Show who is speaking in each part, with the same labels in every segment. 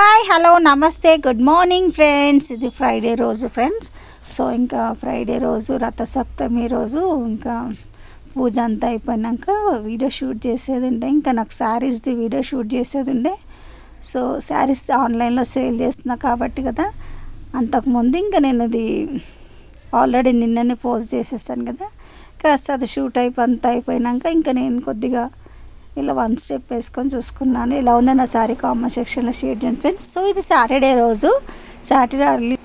Speaker 1: Hi hello నమస్తే good morning friends. ఇది Friday రోజు ఫ్రెండ్స్. సో ఇంకా ఫ్రైడే రోజు రథసప్తమి రోజు ఇంకా పూజ అంతా అయిపోయినాక వీడియో షూట్ చేసేది ఉండే. ఇంకా నాకు శారీస్ది వీడియో షూట్ చేసేది ఉండే. సో శారీస్ ఆన్లైన్లో సేల్ చేస్తున్నా కాబట్టి కదా అంతకుముందు ఇంకా నేను అది ఆల్రెడీ నిన్ననే పోస్ట్ చేసేసాను కదా. కాస్త అది షూట్ అయిపోయి అంతా అయిపోయినాక ఇంకా నేను కొద్దిగా ఇలా వన్ స్టెప్ వేసుకొని చూసుకున్నాను. ఇలా ఉంది నా శారీ కామెంట్ సెక్షన్లో షేర్ చేయండి ఫ్రెండ్స్ సో ఇది సాటర్డే రోజు. సాటర్డే అర్లీ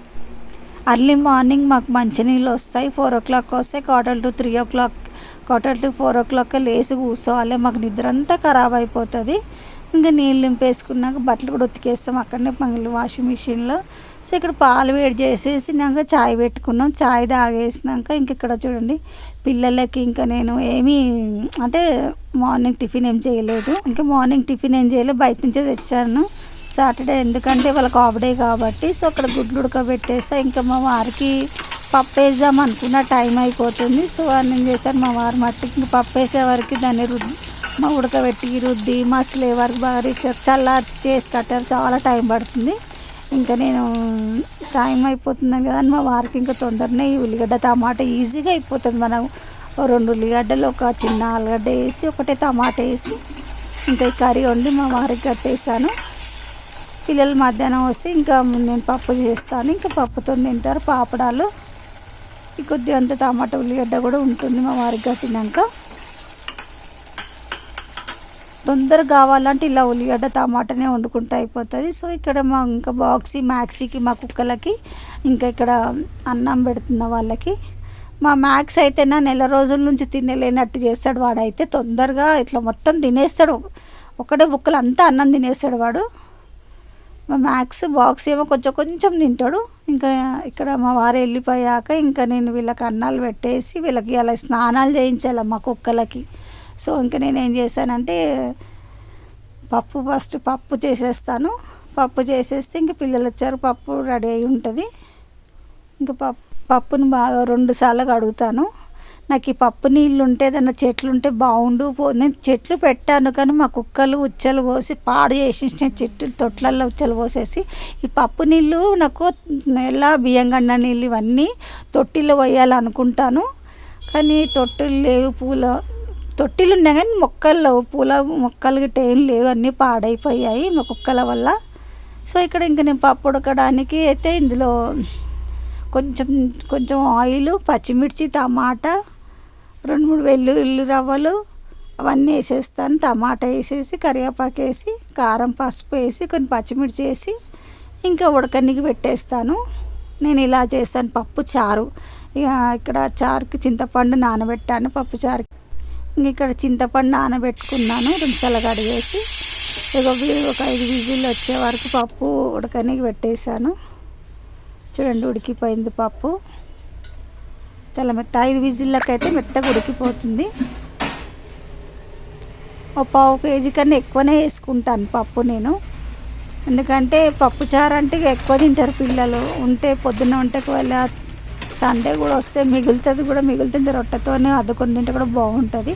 Speaker 1: అర్లీ మార్నింగ్ మాకు మంచినీళ్ళు వస్తాయి. ఫోర్ ఓ క్లాక్ వస్తాయి quarter to three o'clock quarter to four o'clock లేసి కూర్చోవాలి. మాకు నిద్ర అంతా ఖరాబ్ అయిపోతుంది. ఇంకా నీళ్ళు నింపేసుకున్నాక బట్టలు కూడా ఉతికేస్తాం. అక్కడనే పంగులు వాషింగ్ మిషన్లో. సో ఇక్కడ పాలు వేడి చేసేసినాక చాయ్ పెట్టుకున్నాం. చాయ్ తాగేసినాక ఇంక ఇక్కడ చూడండి పిల్లలకి ఇంకా నేను ఏమీ అంటే మార్నింగ్ టిఫిన్ ఏం చేయలేదు. ఇంకా మార్నింగ్ టిఫిన్ ఏం చేయలేదు. బయట నుంచే తెచ్చాను. సాటర్డే ఎందుకంటే వాళ్ళకి హాఫ్ డే కాబట్టి. సో అక్కడ గుడ్లు ఉడకబెట్టేస్తా ఇంకా మా వారికి పప్పు వేద్దాం అనుకున్న టైం అయిపోతుంది. సో నేను చేశాను మా వారి మట్టికి ఇంకా పప్పు వేసే వరకు దాన్ని రుద్దు మా ఉడకబెట్టి రుద్ది మసలే వరకు బాగా చల్లార్చి చేసి కట్టారు. చాలా టైం పడుతుంది. ఇంకా నేను టైం అయిపోతుంది కదా అని మా వారికి ఇంకా తొందరనే ఈ ఉల్లిగడ్డ టమాటా ఈజీగా అయిపోతుంది. మనం రెండు ఉల్లిగడ్డలు ఒక చిన్న ఆలుగడ్డ వేసి ఒకటే టమాటా వేసి ఇంకా ఈ కర్రీ వండి మా వారికి కట్టేసాను పిల్లలు మధ్యాహ్నం వస్తే ఇంకా నేను పప్పు చేస్తాను. ఇంకా పప్పుతో తింటారు పాపడాలు. ఈ కొద్దిగా అంత టమాటా ఉల్లిగడ్డ కూడా ఉంటుంది మా వారికి కట్టినాక. తొందరగా కావాలంటే ఇలా ఉల్లిగడ్డ టమాటానే వండుకుంటే అయిపోతుంది. సో ఇక్కడ మా ఇంకా బాక్సీ మ్యాక్సీకి మా కుక్కలకి ఇంకా ఇక్కడ అన్నం పెడుతున్న వాళ్ళకి. మా మ్యాక్స్ అయితే నా నెల రోజుల నుంచి తినలేనట్టు చేస్తాడు వాడైతే తొందరగా ఇట్లా మొత్తం తినేస్తాడు. ఒకటే బుక్కలు అంతా అన్నం తినేస్తాడు వాడు. మా మ్యాక్స్ బాక్స్ ఏమో కొంచెం కొంచెం తింటాడు. ఇంకా ఇక్కడ మా వారు వెళ్ళిపోయాక ఇంకా నేను వీళ్ళకి అన్నాలు పెట్టేసి వీళ్ళకి అలా స్నానాలు చేయించాలి మా కుక్కలకి. సో ఇంకా నేను ఏం చేశానంటే పప్పు ఫస్ట్ పప్పు చేసేస్తాను. పప్పు చేసేస్తే ఇంక పిల్లలు వచ్చారు పప్పు రెడీ అయి ఉంటుంది. ఇంకా పప్పు పప్పును బాగా రెండు సార్లు కడుగుతాను. నాకు ఈ పప్పు నీళ్ళు ఉంటే ఏదైనా చెట్లు ఉంటే బాగుండు. పో నేను చెట్లు పెట్టాను కానీ మా కుక్కలు ఉచ్చలు పోసి పాడు చేసేసిన చెట్లు తొట్లల్లో ఉచ్చలు పోసేసి ఈ పప్పు నీళ్ళు నాకు ఎలా బియ్యం గండ నీళ్ళు ఇవన్నీ తొట్టిలో పోయాలనుకుంటాను. కానీ తొట్టిలు లేవు పూల తొట్టిలు ఉన్నాయి కానీ మొక్కల్లో పూల మొక్కలు గిట్ట ఏం లేవు. అన్నీ పాడైపోయాయి మా కుక్కల వల్ల. సో ఇక్కడ ఇంక నేను పప్పు ఉడకడానికి అయితే ఇందులో కొంచెం కొంచెం ఆయిల్ పచ్చిమిర్చి టమాటా రెండు మూడు వెల్లుల్లి రవ్వలు అవన్నీ వేసేస్తాను. టమాటా వేసేసి కరివేపాకు వేసి కారం పసుపు వేసి కొన్ని పచ్చిమిర్చి వేసి ఇంకా ఉడకనికి పెట్టేస్తాను. నేను ఇలా చేస్తాను పప్పు చారు. ఇక ఇక్కడ చారుకి చింతపండు నానబెట్టాను పప్పు చారుకి. ఇక్కడ చింతపండు నానబెట్టుకున్నాను రెండు కడిగేసి. ఇక ఒక ఐదు విజిల్ వచ్చే వరకు పప్పు ఉడకనికి పెట్టేశాను. చూడండి ఉడికిపోయింది పప్పు. చాలా మెత్త ఐదు విజిల్లకైతే మెత్తగా ఉడికిపోతుంది. ఒక పావు కేజీ కన్నా ఎక్కువనే వేసుకుంటాను పప్పు నేను. ఎందుకంటే పప్పు చారు అంటే ఎక్కువ తింటారు పిల్లలు. ఉంటే పొద్దున్న వంటకు వెళ్ళి సండే కూడా వస్తే మిగులుతుంది కూడా మిగులుతుంది. రొట్టెతోనే అద్దుకొని తింటే కూడా బాగుంటుంది.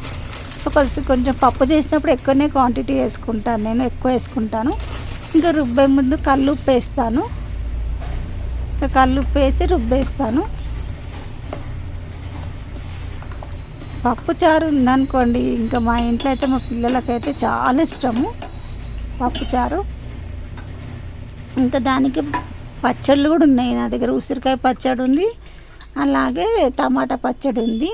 Speaker 1: సో కొంచెం కొంచెం పప్పు చేసినప్పుడు ఎక్కువనే క్వాంటిటీ వేసుకుంటాను. నేను ఎక్కువ వేసుకుంటాను. ఇంకా రుబ్బే ముందు కళ్ళు ఉప్పు వేస్తాను ఇంకా కళ్ళు ఉప్పు వేసి రుబ్బేస్తాను. పప్పు చారు ఉందనుకోండి ఇంకా మా ఇంట్లో అయితే మా పిల్లలకైతే చాలా ఇష్టము. పప్పు చారు. ఇంకా దానికి పచ్చళ్ళు కూడా ఉన్నాయి నా దగ్గర. ఉసిరికాయ పచ్చడి ఉంది. అలాగే టమాటా పచ్చడి ఉంది.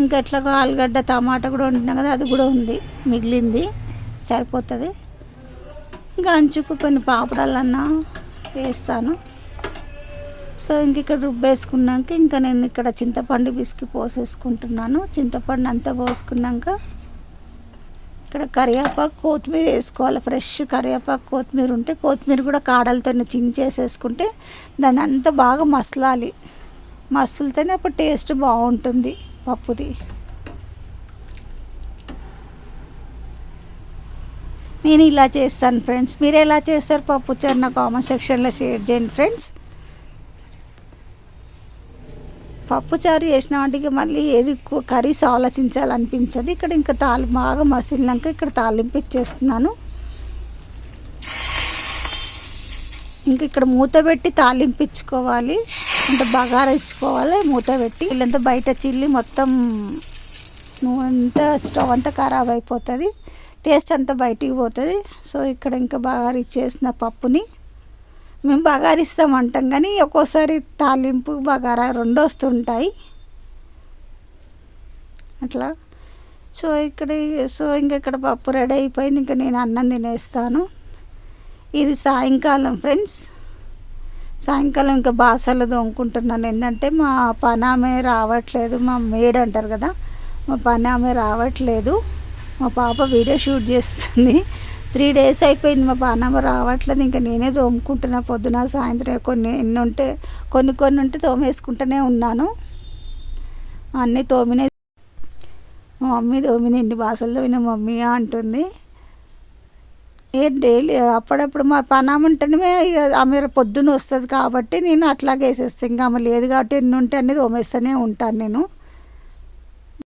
Speaker 1: ఇంకా ఎట్లాగో ఆలుగడ్డ టమాటా కూడా వండినా కదా అది కూడా ఉంది. మిగిలింది. సరిపోతుంది. ఇంకా అంచుకు కొన్ని పాపడాలన్నా వేస్తాను. సో ఇంక ఇక్కడ రుబ్బేసుకున్నాక ఇంకా నేను ఇక్కడ చింతపండు బిస్కి పోసేసుకుంటున్నాను. చింతపండు అంతా పోసుకున్నాక ఇక్కడ కరివేపాకు కొత్తిమీర వేసుకోవాలి. ఫ్రెష్ కరివేపాకు కొత్తిమీర ఉంటే కొత్తిమీర కూడా కాడలతో చించేసేసుకుంటే దాన్ని అంతా బాగా మసలాలి. మసులుతేనే అప్పుడు టేస్ట్ బాగుంటుంది పప్పుది. నేను ఇలా చేస్తాను ఫ్రెండ్స్. మీరు ఎలా చేస్తారు పప్పు చారు? నా కామెంట్ సెక్షన్లో షేర్ చేయండి ఫ్రెండ్స్. పప్పుచారు చేసిన వాటికి మళ్ళీ ఏది కర్రీస్ ఆలోచించాలనిపించదు. ఇక్కడ ఇంకా తాలి బాగా మసిలినాక ఇక్కడ తాలింపు ఇచ్చేస్తున్నాను. ఇంక ఇక్కడ మూత పెట్టి తాలింపు ఇచ్చుకోవాలి. అంటే బగార ఇచ్చుకోవాలి మూత పెట్టి. వీళ్ళంతా బయట చిల్లి మొత్తం అంతా స్టవ్ అంతా ఖరాబ్ అయిపోతుంది. టేస్ట్ అంతా బయటికి పోతుంది. సో ఇక్కడ ఇంకా బాగా ఇచ్చేసిన పప్పుని. మేము బగారా ఇస్తాం అంటాం కానీ ఒక్కోసారి తాలింపు బగారా రెండు వస్తుంటాయి. అట్లా. సో ఇక్కడ సో ఇంకా ఇక్కడ పప్పు రెడీ అయిపోయింది ఇంకా నేను అన్నం తినేస్తాను. ఇది సాయంకాలం ఫ్రెండ్స్. సాయంకాలం ఇంకా బాసలు తోముకుంటున్నాను. ఏంటంటే మా పనామే రావట్లేదు. మా మేడ్ అంటారు కదా మా పనామే రావట్లేదు. మా పాప వీడియో షూట్ చేస్తుంది. త్రీ డేస్ అయిపోయింది మా బాణమ్మ రావట్లేదు. ఇంకా నేనే తోముకుంటున్నా. పొద్దున సాయంత్రం కొన్ని ఎన్ని ఉంటే కొన్ని కొన్ని ఉంటే తోమేసుకుంటూనే ఉన్నాను. అన్నీ తోమినే మా మమ్మీ తోమిన ఎన్ని బాసలు తోమిన మమ్మీ అంటుంది. ఏ డైలీ అప్పుడప్పుడు మా పనామ ఉంటేనే ఆమె పొద్దున వస్తుంది కాబట్టి నేను అట్లాగే వేసేస్తాను ఇంకా ఆమె లేదు కాబట్టి ఎన్ని ఉంటే అన్ని తోమేస్తూనే ఉంటాను నేను.